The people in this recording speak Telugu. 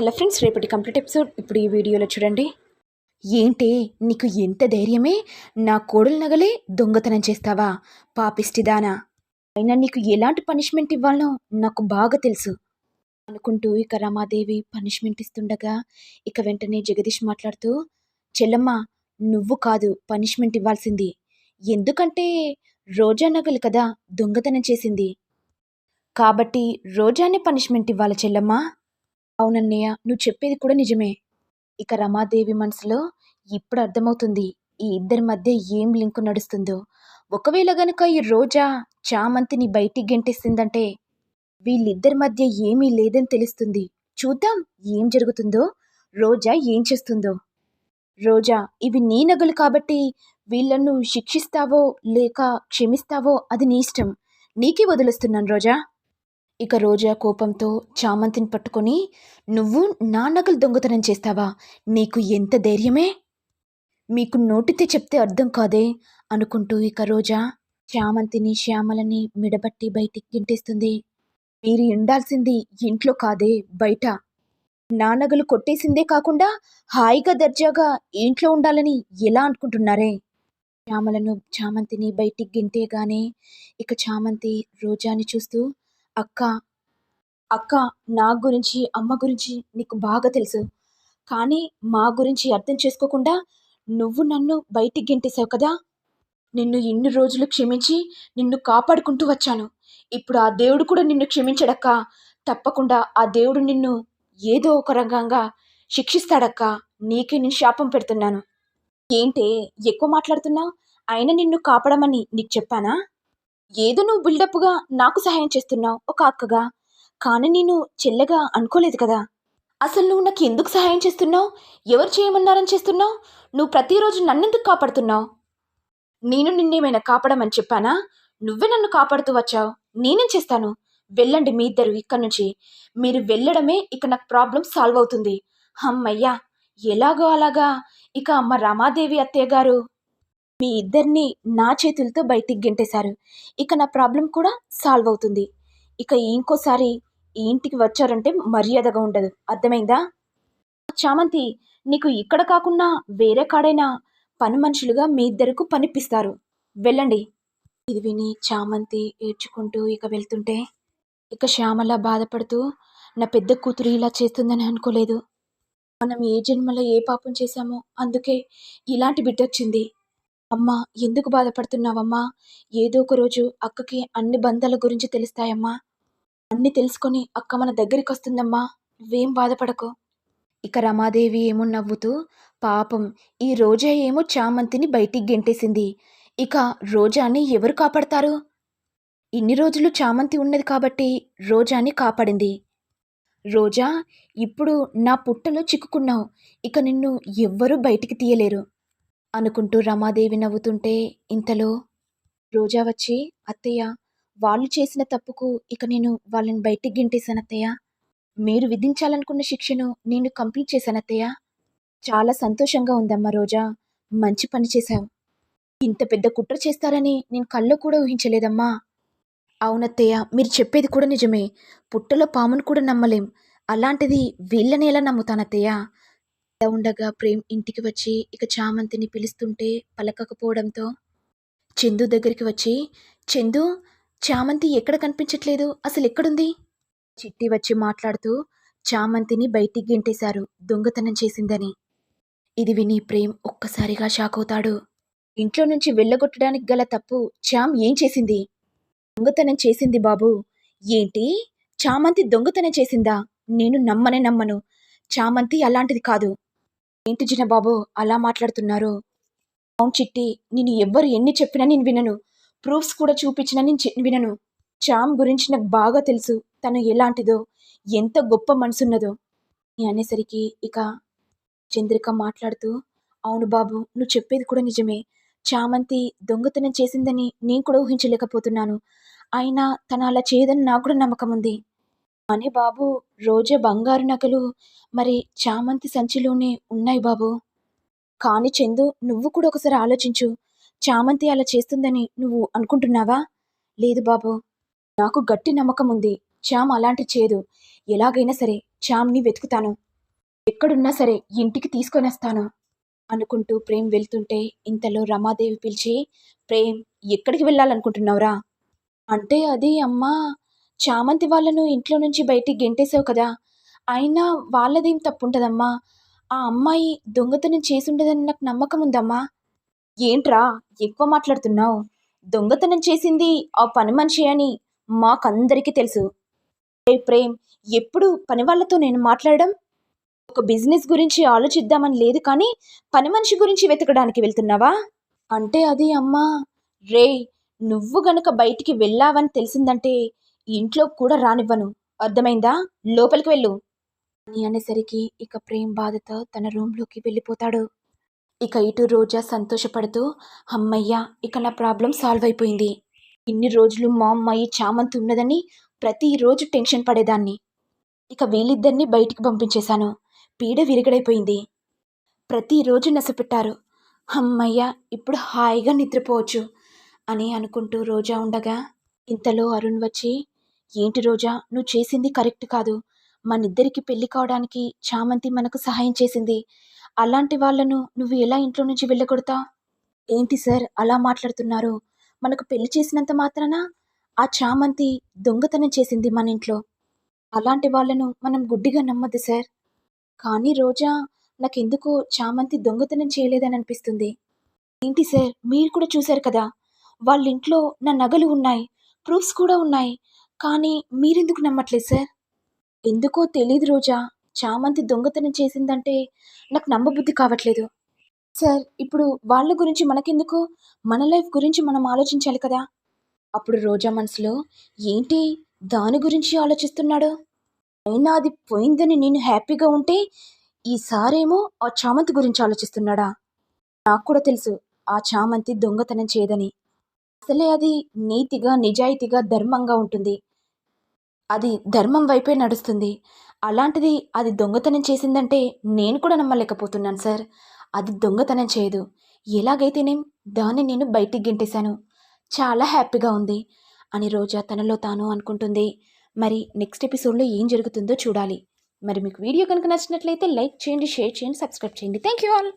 హలో ఫ్రెండ్స్ రేపటి కంప్లీట్ ఎపిసోడ్. ఇప్పుడు ఈ వీడియోలో చూడండి. ఏంటి నీకు ఎంత ధైర్యమే? నా కోడలు నగలే దొంగతనం చేస్తావా? పాపిష్టిదానా అయినా నీకు ఎలాంటి పనిష్మెంట్ ఇవ్వాలనో నాకు బాగా తెలుసు. అనుకుంటూ ఇక రమాదేవి పనిష్మెంట్ ఇస్తుండగా ఇక వెంటనే జగదీష్ మాట్లాడుతూ చెల్లమ్మ నువ్వు కాదు పనిష్మెంట్ ఇవ్వాల్సింది. ఎందుకంటే రోజా నగలు కదా దొంగతనం చేసింది. కాబట్టి రోజానే పనిష్మెంట్ ఇవ్వాలి చెల్లమ్మ. అవునన్నయ్య నువ్వు చెప్పేది కూడా నిజమే. ఇక రమాదేవి మనసులో ఇప్పుడు అర్థమవుతుంది ఈ ఇద్దరి మధ్య ఏం లింకు నడుస్తుందో. ఒకవేళ గనుక ఈ రోజా చామంతిని బయటికి గెంటేసిందంటే వీళ్ళిద్దరి మధ్య ఏమీ లేదని తెలుస్తుంది. చూద్దాం ఏం జరుగుతుందో. రోజా ఏం చేస్తుందో. రోజా ఇవి నీ నగలు కాబట్టి వీళ్ళను శిక్షిస్తావో లేక క్షమిస్తావో అది నీ ఇష్టం. నీకే వదిలేస్తున్నాను రోజా. ఇక రోజా కోపంతో చామంతిని పట్టుకొని నువ్వు నా నగలు దొంగతనం చేస్తావా? నీకు ఎంత ధైర్యమే? మీకు నోటితే చెప్తే అర్థం కాదే? అనుకుంటూ ఇక రోజా చామంతిని శ్యామలని మిడబట్టి బయటికి గింటేస్తుంది. మీరు ఉండాల్సింది ఇంట్లో కాదే బయట. నా నగలు కొట్టేసిందే కాకుండా హాయిగా దర్జాగా ఇంట్లో ఉండాలని ఎలా అనుకుంటున్నారే? శ్యామలను చామంతిని బయటికి గింటేగానే ఇక చామంతి రోజాని చూస్తూ అక్క అక్క నా గురించి అమ్మ గురించి నీకు బాగా తెలుసు. కానీ మా గురించి అర్థం చేసుకోకుండా నువ్వు నన్ను బయటికి గెంటేశావు కదా? నిన్ను ఇన్ని రోజులు క్షమించి నిన్ను కాపాడుకుంటూ వచ్చాను. ఇప్పుడు ఆ దేవుడు కూడా నిన్ను క్షమించడక్క. తప్పకుండా ఆ దేవుడు నిన్ను ఏదో ఒక రంగంగా శిక్షిస్తాడక్క. నీకే నేను శాపం పెడుతున్నాను. ఏంటే ఎక్కువ మాట్లాడుతున్నావు అయినా నిన్ను కాపాడమని నీకు చెప్పానా? ఏదో నువ్వు బిల్డప్గా నాకు సహాయం చేస్తున్నావు ఒక అక్కగా. కానీ నేను చెల్లెగా అనుకోలేదు కదా. అసలు నువ్వు నాకు ఎందుకు సహాయం చేస్తున్నావు? ఎవరు చేయమన్నారని చేస్తున్నావు? నువ్వు ప్రతిరోజు నన్నెందుకు కాపాడుతున్నావు? నేను నిన్నేమైనా కాపాడమని చెప్పానా? నువ్వే నన్ను కాపాడుతూ వచ్చావు. నేనేం చేస్తాను? వెళ్ళండి మీ ఇద్దరు ఇక్కడి నుంచి. మీరు వెళ్ళడమే ఇక నాకు ప్రాబ్లం సాల్వ్ అవుతుంది. అమ్మయ్యా ఎలాగో అలాగా. ఇక అమ్మ రమాదేవి అత్తయ్య గారు మీ ఇద్దరిని నా చేతులతో బయటికి గెంటేశారు. ఇక నా ప్రాబ్లం కూడా సాల్వ్ అవుతుంది. ఇక ఇంకోసారి ఈ ఇంటికి వచ్చారంటే మర్యాదగా ఉండదు. అర్థమైందా? చామంతి నీకు ఇక్కడ కాకుండా వేరే కాడైనా పని మనుషులుగా మీ ఇద్దరికి పనిపిస్తారు. వెళ్ళండి. ఇది విని చామంతి ఏడ్చుకుంటూ ఇక వెళ్తుంటే ఇక శ్యామల బాధపడుతూ నా పెద్ద కూతురు ఇలా చేస్తుందని అనుకోలేదు. మనం ఏ జన్మలో ఏ పాపం చేశామో అందుకే ఇలాంటి బిడ్డ వచ్చింది అమ్మా ఎందుకు బాధపడుతున్నావమ్మా? ఏదో ఒక రోజు అక్కకి అన్ని బంధాల గురించి తెలుస్తాయమ్మా. అన్ని తెలుసుకొని అక్క మన దగ్గరికి వస్తుందమ్మా నువ్వేం బాధపడకు. ఇక రమాదేవి ఏమో నవ్వుతూ పాపం ఈ రోజా ఏమో చామంతిని బయటికి గెంటేసింది. ఇక రోజాని ఎవరు కాపాడతారు? ఇన్ని రోజులు చామంతి ఉన్నది కాబట్టి రోజాని కాపాడింది. రోజా ఇప్పుడు నా పుట్టలో చిక్కుకున్నావు. ఇక నిన్ను ఎవ్వరూ బయటికి తీయలేరు. అనుకుంటూ రమాదేవి నవ్వుతుంటే ఇంతలో రోజా వచ్చి అత్తయ్య వాళ్ళు చేసిన తప్పుకు ఇక నేను వాళ్ళని బయటికి గింటేశాను అత్తయ్య. మీరు విధించాలనుకున్న శిక్షను నేను కంప్లీట్ చేశాను అత్తయ్య. చాలా సంతోషంగా ఉందమ్మా రోజా. మంచి పని చేశావు. ఇంత పెద్ద కుట్ర చేస్తారని నేను కళ్ళు కూడా ఊహించలేదమ్మా. అవునత్తయ్య మీరు చెప్పేది కూడా నిజమే. పుట్టలో పామును కూడా నమ్మలేం. అలాంటిది వీళ్ళని ఎలా నమ్ముతానత్తయ్య? ఇలా ఉండగా ప్రేమ్ ఇంటికి వచ్చి ఇక చామంతిని పిలుస్తుంటే పలకకపోవడంతో చందు దగ్గరికి వచ్చి చందు చామంతి ఎక్కడ కనిపించట్లేదు? అసలు ఎక్కడుంది? చిట్టి వచ్చి మాట్లాడుతూ చామంతిని బయటికి గెంటేశారు దొంగతనం చేసిందని. ఇది విని ప్రేమ్ ఒక్కసారిగా షాక్ అవుతాడు. ఇంట్లో నుంచి వెళ్ళగొట్టడానికి గల తప్పు చామ్ ఏం చేసింది? దొంగతనం చేసింది బాబు. ఏంటి? చామంతి దొంగతనం చేసిందా? నేను నమ్మనే నమ్మను. చామంతి అలాంటిది కాదు. ఏంటి జినబాబు అలా మాట్లాడుతున్నారు? అవును చిట్టి నేను ఎవ్వరు ఎన్ని చెప్పినా నేను వినను. ప్రూఫ్స్ కూడా చూపించినా నేను వినను. చామ్ గురించి నాకు బాగా తెలుసు. తను ఎలాంటిదో ఎంత గొప్ప మనసున్నదో. అనేసరికి ఇక చంద్రిక మాట్లాడుతూ అవును బాబు నువ్వు చెప్పేది కూడా నిజమే. చామంతి దొంగతనం చేసిందని నేను కూడా ఊహించలేకపోతున్నాను. అయినా తను అలా చేయదని నాకు కూడా నమ్మకం ఉంది. అని బాబు రోజే బంగారు నగలు మరి చామంతి సంచిలోనే ఉన్నాయి బాబు. కానీ చందు నువ్వు కూడా ఒకసారి ఆలోచించు. చామంతి అలా చేస్తుందని నువ్వు అనుకుంటున్నావా? లేదు బాబు. నాకు గట్టి నమ్మకం ఉంది. చామ్ అలాంటి చేదు. ఎలాగైనా సరే చామ్ని వెతుకుతాను. ఎక్కడున్నా సరే ఇంటికి తీసుకొని వస్తాను అనుకుంటూ ప్రేమ్ వెళ్తుంటే ఇంతలో రమాదేవి పిలిచి ప్రేమ్ ఎక్కడికి వెళ్ళాలనుకుంటున్నావురా? అంటే అది అమ్మా చామంతి వాళ్ళను ఇంట్లో నుంచి బయటికి గెంటేసావు కదా. అయినా వాళ్ళదేం తప్పుంటదమ్మా. ఆ అమ్మాయి దొంగతనం చేసుండదని నాకు నమ్మకం ఉందమ్మా. ఏంట్రా ఎక్కువ మాట్లాడుతున్నావు? దొంగతనం చేసింది ఆ పని మనిషి అని మాకందరికీ తెలుసు. ప్రేమ్ ఎప్పుడు పని వాళ్ళతో నేను మాట్లాడడం? ఒక బిజినెస్ గురించి ఆలోచిద్దామని లేదు కానీ పని మనిషి గురించి వెతకడానికి వెళ్తున్నావా? అంటే అది అమ్మా రే నువ్వు గనుక బయటికి వెళ్ళావని తెలిసిందంటే ఇంట్లో కూడా రానివ్వను. అర్థమైందా? లోపలికి వెళ్ళు. అని అనేసరికి ఇక ప్రేమ్ బాధతో తన రూమ్లోకి వెళ్ళిపోతాడు. ఇక ఇటు రోజా సంతోషపడుతూ అమ్మయ్య ఇక నా ప్రాబ్లం సాల్వ్ అయిపోయింది. ఇన్ని రోజులు మా అమ్మాయి చామంతి ఉన్నదని ప్రతిరోజు టెన్షన్ పడేదాన్ని. ఇక వీళ్ళిద్దరిని బయటికి పంపించేశాను. పీడ విరిగడైపోయింది. ప్రతిరోజు నసపెట్టారు అమ్మయ్య ఇప్పుడు హాయిగా నిద్రపోవచ్చు అని అనుకుంటూ రోజా ఉండగా ఇంతలో అరుణ్ వచ్చి ఏంటి రోజా? నువ్వు చేసింది కరెక్ట్ కాదు. మనిద్దరికి పెళ్ళి కావడానికి చామంతి మనకు సహాయం చేసింది. అలాంటి వాళ్ళను నువ్వు ఎలా ఇంట్లో నుంచి వెళ్ళగొడతా? ఏంటి సార్ అలా మాట్లాడుతున్నారు? మనకు పెళ్ళి చేసినంత మాత్రాన? ఆ చామంతి దొంగతనం చేసింది మన ఇంట్లో. అలాంటి వాళ్ళను మనం గుడ్డిగా నమ్మద్దు సార్. కానీ రోజా నాకెందుకో చామంతి దొంగతనం చేయలేదని అనిపిస్తుంది. ఏంటి సార్? మీరు కూడా చూశారు కదా? వాళ్ళ ఇంట్లో నా నగలు ఉన్నాయి. ప్రూఫ్స్ కూడా ఉన్నాయి. కానీ మీరెందుకు నమ్మట్లేదు సార్? ఎందుకో తెలియదు రోజా. చామంతి దొంగతనం చేసిందంటే నాకు నమ్మబుద్ధి కావట్లేదు. సార్ ఇప్పుడు వాళ్ళ గురించి మనకెందుకు? మన లైఫ్ గురించి మనం ఆలోచించాలి కదా. అప్పుడు రోజా మనసులో ఏంటి? దాని గురించి ఆలోచిస్తున్నాడు? అయినా అది పోయిందని నేను హ్యాపీగా ఉంటే ఈసారేమో ఆ చామంతి గురించి ఆలోచిస్తున్నాడా? నాకు కూడా తెలుసు ఆ చామంతి దొంగతనం చేయదని. అసలే అది నీతిగా నిజాయితీగా ధర్మంగా ఉంటుంది. అది ధర్మం వైపే నడుస్తుంది. అలాంటిది అది దొంగతనం చేసిందంటే నేను కూడా నమ్మలేకపోతున్నాను సార్. అది దొంగతనం చేయదు. ఎలాగైతేనేం దాన్ని నేను బయటికి గింటేశాను. చాలా హ్యాపీగా ఉంది. అని రోజా తనలో తాను అనుకుంటుంది. మరి నెక్స్ట్ ఎపిసోడ్లో ఏం జరుగుతుందో చూడాలి. మరి మీకు వీడియో కనుక నచ్చినట్లయితే లైక్ చేయండి షేర్ చేయండి సబ్స్క్రైబ్ చేయండి. Thank you all.